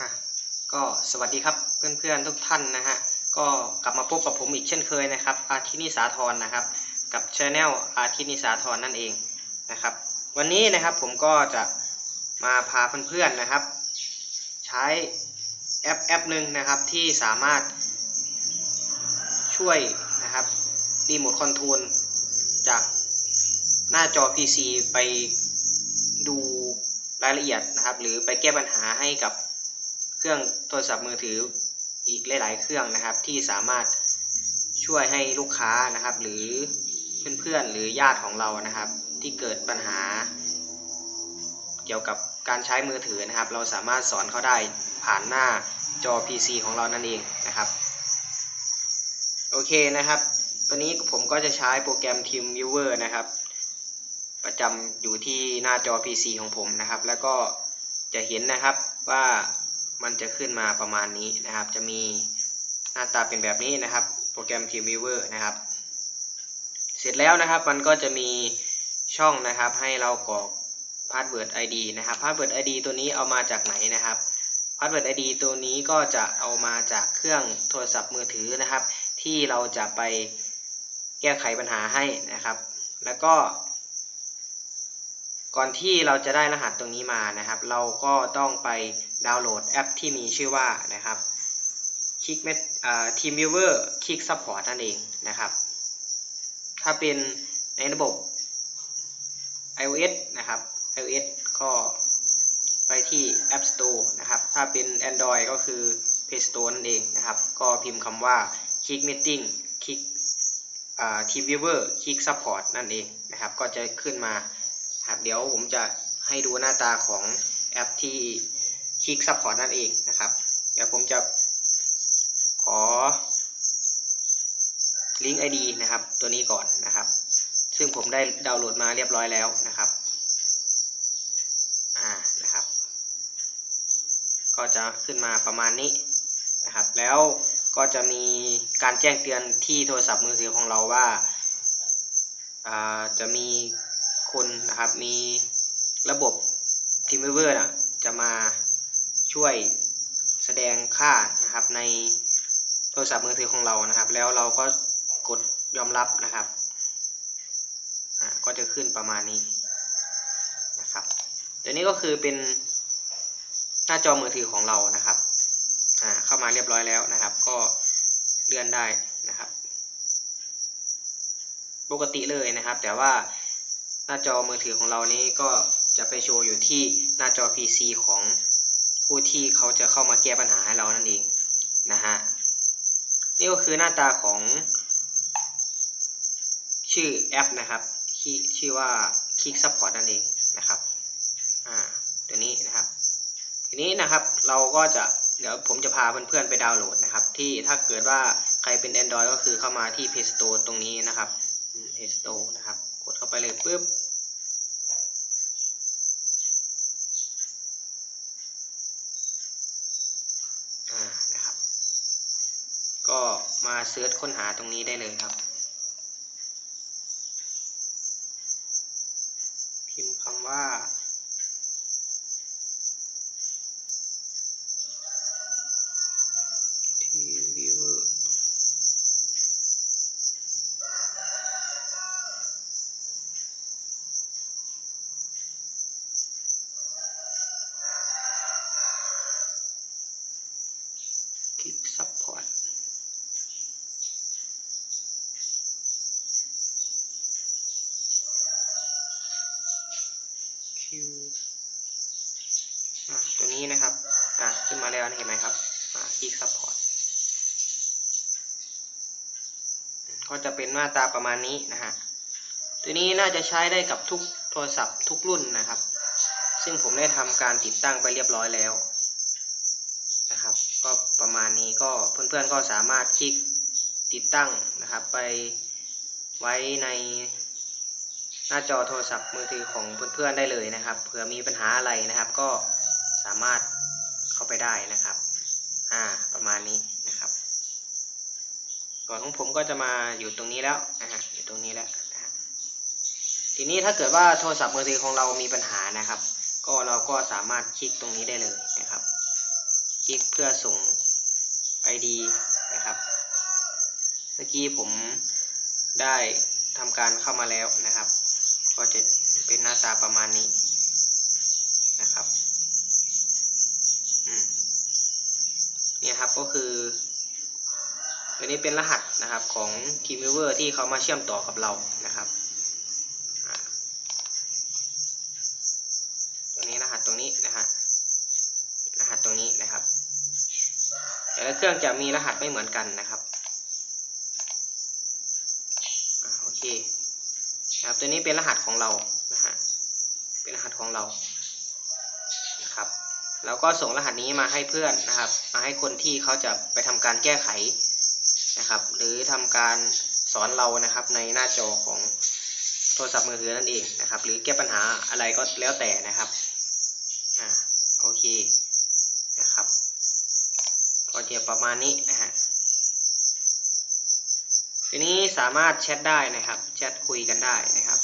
อะก็สวัสดีครับเพื่อนๆทุกท่านนะฮะก็กลับมาพบกับผมอีกเช่นเคยนะครับ อาทิตย์นิสาธรนะครับ กับช anel อาทิตย์นิสาธรนั่นเองนะครับ วันนี้นะครับผมก็จะมาพาเพื่อนๆนะครับ ใช้แอปแอปหนึ่งนะครับที่สามารถช่วยนะครับรีโมทคอนโทรลจากหน้าจอ PC ไปดูรายละเอียดนะครับ หรือไปแก้ปัญหาให้กับ เครื่องโทรศัพท์มือถืออีกหลาย ๆ เครื่องนะครับ ที่สามารถช่วยให้ลูกค้านะครับ หรือเพื่อนๆหรือญาติของเรานะครับ ที่เกิดปัญหา เกี่ยวกับการใช้มือถือนะครับ เราสามารถสอนเขาได้ผ่านหน้าจอ PC ของเรานั่นเองนะครับโอเคนะครับตัวนี้ผมก็จะใช้โปรแกรม TeamViewer นะครับ ประจำอยู่ที่หน้าจอ PC ของผมนะครับ แล้วก็จะเห็นนะครับว่า มันจะขึ้นมาประมาณนี้นะครับ จะมีหน้าตาเป็นแบบนี้นะครับ โปรแกรม TeamViewer นะครับ เสร็จแล้วนะครับมันก็จะมีช่องนะครับ ให้เรากรอก Password ID นะครับ Password ID ตัวนี้เอามาจากไหนนะครับ Password ID ตัวนี้ก็จะเอามาจากเครื่องโทรศัพท์มือถือนะครับ ที่เราจะไปแก้ไขปัญหาให้นะครับ แล้วก็ ก่อนที่เราจะได้รหัสตรงนี้มานะครับ เราก็ต้องไปดาวน์โหลดแอปที่มีชื่อว่านะครับคลิกเมทีมวิวเวอร์คลิกซัพพอร์ตนั่นเองนะครับ ถ้าเป็นในระบบ iOS นะครับ iOS ก็ไปที่ App Store นะครับ ถ้าเป็น Android ก็คือ Play Store นั่นเองนะครับ ก็พิมพ์คำว่า Click Meeting Click Team Viewer Click Support นั่นเองนะครับ ก็จะขึ้นมา ครับเดี๋ยวผมจะให้ดูหน้าตาของแอปที่ Click Support นั่นเองนะครับ เดี๋ยวผมจะขอลิงก์ ID นะครับ ตัวนี้ก่อนนะครับ ซึ่งผมได้ดาวน์โหลดมาเรียบร้อยแล้วนะครับอ่านะครับ ก็จะขึ้นมาประมาณนี้นะครับ แล้วก็จะมีการแจ้งเตือนที่โทรศัพท์มือถือของเราว่าอ่าจะมี คนนะครับมีระบบทีมเวอร์นะจะมาช่วยแสดงค่านะครับในโทรศัพท์มือถือของเรานะครับ แล้วเราก็กดยอมรับนะครับอ่าก็จะขึ้นประมาณนี้นะครับตัวนี้ก็คือเป็นหน้าจอมือถือของเรานะครับอ่าเข้ามาเรียบร้อยแล้วนะครับ ก็เลื่อนได้นะครับ ปกติเลยนะครับ แต่ว่า หน้าจอมือถือของเรานี้ก็จะไปโชว์อยู่ที่หน้าจอ PC ของผู้ที่เขาจะเข้ามาแก้ปัญหาให้เรานั่นเองนะฮะนี่ก็คือหน้าตาของชื่อแอปนะครับที่ชื่อว่า Click Support นั่นเองนะครับอ่าตัวนี้นะครับทีนี้นะครับเราก็จะเดี๋ยวผมจะพาเพื่อนๆไปดาวน์โหลดนะครับที่ถ้าเกิดว่าใครเป็น Android ก็คือเข้ามาที่ Play Store ตรงนี้นะครับ เอสโตนะครับ กดเข้าไปเลยปุ๊บอ่านะครับ ก็มาเซิร์ชค้นหาตรงนี้ได้เลยครับ พิมพ์คำว่า ทีมวิวเวอร์คลิก ซัพพอร์ตคิวอ่าตัวนี้นะครับ อ่าขึ้นมาแล้วเห็นไหมครับ อ่าคลิกซัพพอร์ตก็จะเป็นหน้าตาประมาณนี้นะฮะ ตัวนี้น่าจะใช้ได้กับทุกโทรศัพท์ทุกรุ่นนะครับ ซึ่งผมได้ทำการติดตั้งไปเรียบร้อยแล้ว ประมาณนี้ก็เพื่อนๆก็สามารถคลิกติดตั้งนะครับ ไปไว้ในหน้าจอโทรศัพท์มือถือของเพื่อนๆได้เลยนะครับเผื่อมีปัญหาอะไรนะครับ ก็สามารถเข้าไปได้นะครับอ่าประมาณนี้นะครับส่วนของผมก็จะมาอยู่ตรงนี้แล้วนะฮะอยู่ตรงนี้แล้วนะฮะทีนี้ถ้าเกิดว่าโทรศัพท์มือถือของเรามีปัญหานะครับ ก็เราก็สามารถคลิกตรงนี้ได้เลยนะครับ คลิกเพื่อส่ง ID นะครับ เมื่อกี้ผมได้ทำการเข้ามาแล้วนะครับ ก็จะเป็นหน้าตาประมาณนี้นะครับอืมเนี่ยครับก็คือตัวนี้เป็นรหัสนะครับของ k e y m v i e w e r ที่เขามาเชื่อมต่อกับเรานะครับอ่าตัวนี้รหัสตรงนี้นะฮะรหัสตรงนี้นะครับ แต่ ละเครื่องจะมีรหัสไม่เหมือนกันนะครับอ่าโอเคนะครับตัวนี้เป็นรหัสของเรานะฮะเป็นรหัสของเรานะครับแล้วก็ส่งรหัสนี้มาให้เพื่อนนะครับ มาให้คนที่เขาจะไปทำการแก้ไขนะครับ หรือทำการสอนเรานะครับในหน้าจอของโทรศัพท์มือถือนั่นเองนะครับ หรือแก้ปัญหาอะไรก็แล้วแต่นะครับอ่าโอเค ก็จะประมาณนี้นะฮะทีนี้สามารถแชทได้นะครับแชทคุยกันได้นะครับ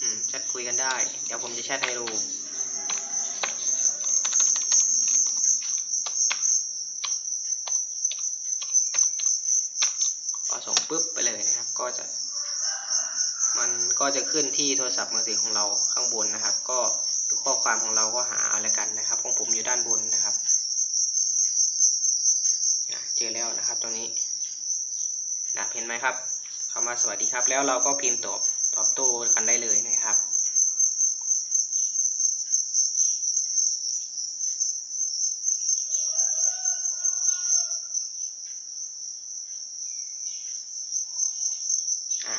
อืมแชทคุยกันได้ เดี๋ยวผมจะแชทให้ดูพอส่งปุ๊บไปเลยนะครับ ก็จะ มันก็จะขึ้นที่โทรศัพท์มือถือของเราข้างบนนะครับ ก็ดูข้อความของเราก็หาอะไรกันนะครับ ของผมอยู่ด้านบนนะครับ อะเจอแล้วนะครับตรงนี้นะเห็นไหมครับคำว่าสวัสดีครับ แล้วเราก็พิมพ์ตอบตอบโต้กันได้เลยนะครับอะ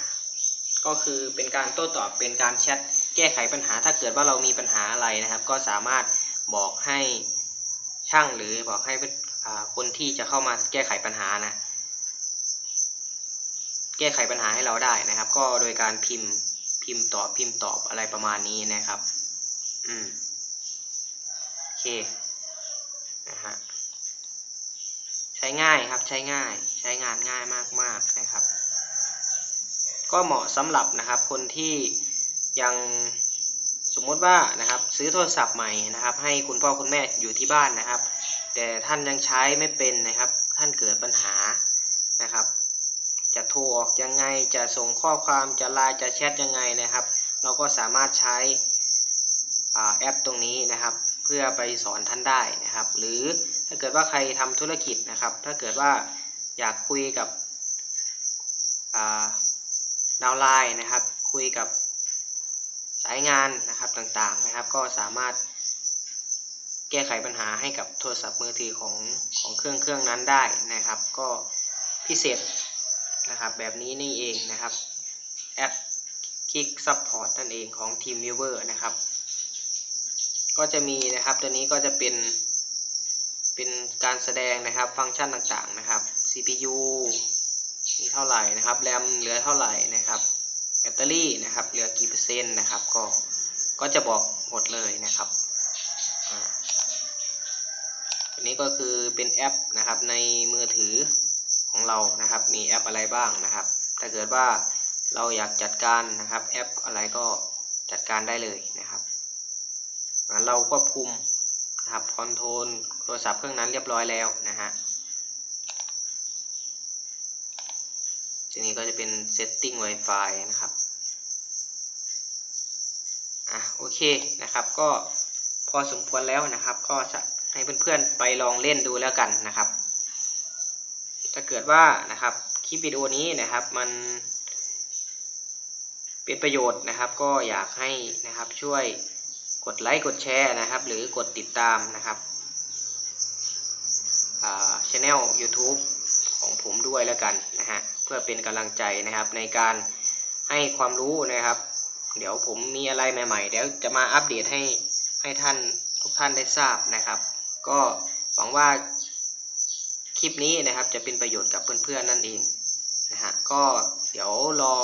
ก็คือเป็นการโต้ตอบเป็นการแชทแก้ไขปัญหาถ้าเกิดว่าเรามีปัญหาอะไรนะครับ ก็สามารถบอกให้ช่างหรือบอกให้ คนที่จะเข้ามาแก้ไขปัญหานะแก้ไขปัญหาให้เราได้นะครับ ก็โดยการพิมพ์พิมพ์ตอบพิมพ์ตอบอะไรประมาณนี้นะครับ อืมโอเคนะฮะใช้ง่ายครับใช้ง่ายใช้งานง่ายมากๆนะครับ ก็เหมาะสำหรับนะครับคนที่ยังสมมติว่านะครับ ซื้อโทรศัพท์ใหม่นะครับ ให้คุณพ่อคุณแม่อยู่ที่บ้านนะครับ แต่ท่านยังใช้ไม่เป็นนะครับ ท่านเกิดปัญหานะครับ จะโทรออกยังไงจะส่งข้อความจะไลน์จะแชทยังไงนะครับ เราก็สามารถใช้แอปตรงนี้นะครับ เพื่อไปสอนท่านได้นะครับ หรือถ้าเกิดว่าใครทำธุรกิจนะครับ ถ้าเกิดว่าอยากคุยกับดาวไลน์นะครับ คุยกับสายงานนะครับต่างๆนะครับ ก็สามารถ แก้ไขปัญหาให้กับโทรศัพท์มือถือของของเครื่องเครื่องนั้นได้นะครับ ก็พิเศษนะครับแบบนี้นี่เองนะครับแอปคลิกซัพพอร์ตนั่นเองของ TeamViewer นะครับ ก็จะมีนะครับตัวนี้ก็จะเป็น เป็นการแสดงนะครับฟังก์ชันต่างๆนะครับ CPU มีเท่าไหร่นะครับแรมเหลือเท่าไหร่นะครับแบตเตอรี่นะครับเหลือกี่เปอร์เซ็นต์นะครับ ก็ก็จะบอกหมดเลยนะครับ อันนี้ก็คือเป็นแอปนะครับในมือถือของเรานะครับ มีแอปอะไรบ้างนะครับ ถ้าเกิดว่าเราอยากจัดการนะครับ แอปอะไรก็จัดการได้เลยนะครับเราควบคุมนะครับคอนโทรลโทรศัพท์เครื่องนั้นเรียบร้อยแล้วนะฮะทีนี้ก็จะเป็น setting Wi-Fi นะครับอะโอเคนะครับ ก็พอสมควรแล้วนะครับ ก็จะ ให้เพื่อนๆไปลองเล่นดูแล้วกันนะครับ ถ้าเกิดว่านะครับคลิปวิดีโอนี้นะครับมันเป็นประโยชน์นะครับ ก็อยากให้นะครับช่วยกดไลค์กดแชร์นะครับ หรือกดติดตามนะครับอ่าช anel YouTube ของผมด้วยแล้วกันนะฮะเพื่อเป็นกำลังใจนะครับในการให้ความรู้นะครับ เดี๋ยวผมมีอะไรใหม่ๆ เดี๋ยวจะมาอัปเดตให้ให้ท่านทุกท่านได้ทราบนะครับ ก็หวังว่าคลิปนี้นะครับจะเป็นประโยชน์กับเพื่อนๆนั่นเองนะฮะก็เดี๋ยวรอ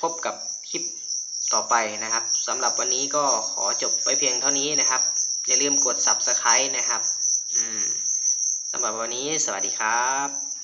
พบกับคลิปต่อไปนะครับสำหรับวันนี้ก็ขอจบไปเพียงเท่านี้นะครับ อย่าลืมกด subscribe นะครับสำหรับวันนี้สวัสดีครับ